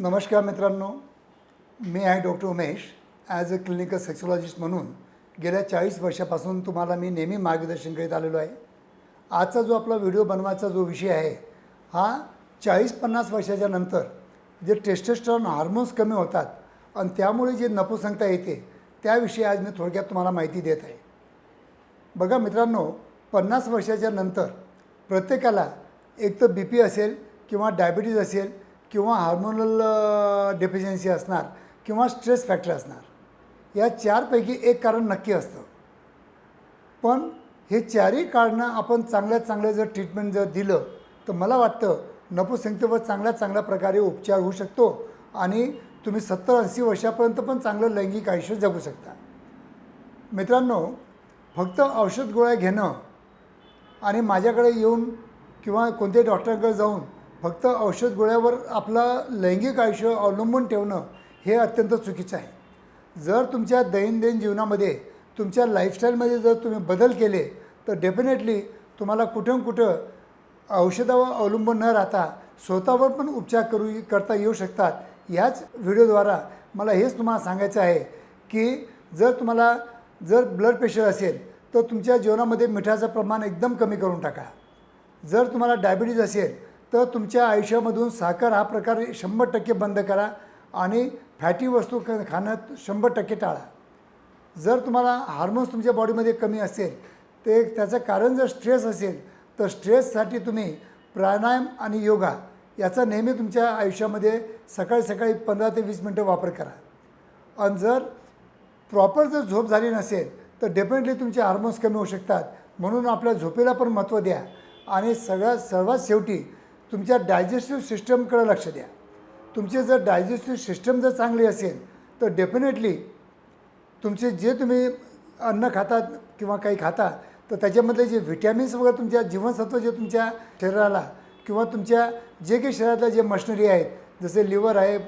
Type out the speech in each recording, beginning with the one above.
नमस्कार मित्रांनो मी आहे doctor Umesh. As a clinical sexologist म्हणून गेल्या चाळीस वर्षापासून तुम्हाला मी नेहमी मार्गदर्शन करीत आलेलो आहे. आजचा जो आपला व्हिडिओ बनवायचा जो विषय आहे हा चाळीस पन्नास वर्षाच्या नंतर जे टेस्टेस्ट्रॉन हार्मोन्स कमी होतात आणि त्यामुळे जे नपुसंगता येते त्याविषयी आज मी थोडक्यात तुम्हाला माहिती देत आहे. बघा मित्रांनो पन्नास वर्षाच्या नंतर प्रत्येकाला एक तर बी पी असेल किंवा डायबिटीज असेल किंवा हार्मोनल डेफिशियन्सी असणार किंवा स्ट्रेस फॅक्टर असणार या चारपैकी एक कारण नक्की असतं. पण हे चारही कारणं आपण चांगल्यात चांगलं जर ट्रीटमेंट जर दिलं तर मला वाटतं नपुसंख्येवर चांगल्या चांगल्या प्रकारे उपचार होऊ शकतो आणि तुम्ही सत्तर ऐंशी वर्षापर्यंत पण चांगलं लैंगिक आयुष्य जगू शकता. मित्रांनो फक्त औषध गोळ्या घेणं आणि माझ्याकडे येऊन किंवा कोणत्याही डॉक्टरांकडे जाऊन फक्त औषध गोळ्यावर आपलं लैंगिक आयुष्य अवलंबून ठेवणं हे अत्यंत चुकीचं आहे. जर तुमच्या दैनंदिन जीवनामध्ये तुमच्या लाईफस्टाईलमध्ये जर तुम्ही बदल केले तर डेफिनेटली तुम्हाला कुठं कुठं औषधावर अवलंबून न राहता स्वतःवर पण उपचार करू करता येऊ शकतात. याच व्हिडिओद्वारा मला हेच तुम्हाला सांगायचं आहे की जर तुम्हाला जर ब्लड प्रेशर असेल तर तुमच्या जीवनामध्ये मिठाचं प्रमाण एकदम कमी करून टाका. जर तुम्हाला डायबिटीज असेल तर तुमच्या आयुष्यामधून साखर हा प्रकार शंभर टक्के बंद करा आणि फॅटी वस्तू क खाणं शंभर टक्के टाळा. जर तुम्हाला हार्मोन्स तुमच्या बॉडीमध्ये कमी असेल ते त्याचं कारण जर स्ट्रेस असेल तर स्ट्रेससाठी तुम्ही प्राणायाम आणि योगा याचा नेहमी तुमच्या आयुष्यामध्ये सकाळी सकाळी पंधरा ते वीस मिनटं वापर करा. आणि जर प्रॉपर जर झोप झाली नसेल तर डेफिनेटली तुमचे हार्मोन्स कमी होऊ शकतात. म्हणून आपल्या झोपेला पण महत्त्व द्या. आणि सगळ्यात सर्वात शेवटी तुमच्या डायजेस्टिव्ह सिस्टमकडे लक्ष द्या. तुमचे जर डायजेस्टिव्ह सिस्टम जर चांगली असेल तर डेफिनेटली तुमचे जे तुम्ही अन्न खातात किंवा काही खाता तर त्याच्यामधले जे व्हिटॅमिन्स वगैरे तुमच्या जीवनसत्व जे तुमच्या शरीराला किंवा तुमच्या जे काही शरीरातल्या जे मशनरी आहेत जसे लिव्हर आहे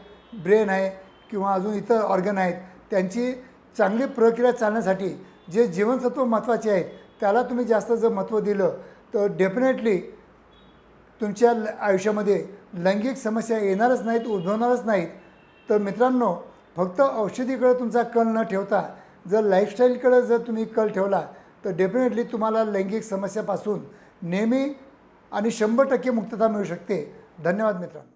ब्रेन आहे किंवा अजून इतर ऑर्गन आहेत त्यांची चांगली प्रक्रिया चालण्यासाठी जे जीवनसत्व महत्त्वाचे आहेत त्याला तुम्ही जास्त जर महत्त्व दिलं तर डेफिनेटली तुमच्या आयुष्यामध्ये लैंगिक समस्या येणारच नाहीत उद्भवणारच नाहीत. तर मित्रांनो फक्त औषधीकडं तुमचा कल न ठेवता जर लाईफस्टाईलकडं जर तुम्ही कल ठेवला तर डेफिनेटली तुम्हाला लैंगिक समस्यापासून नेहमी आणि शंभर टक्के मुक्तता मिळू शकते. धन्यवाद मित्रांनो.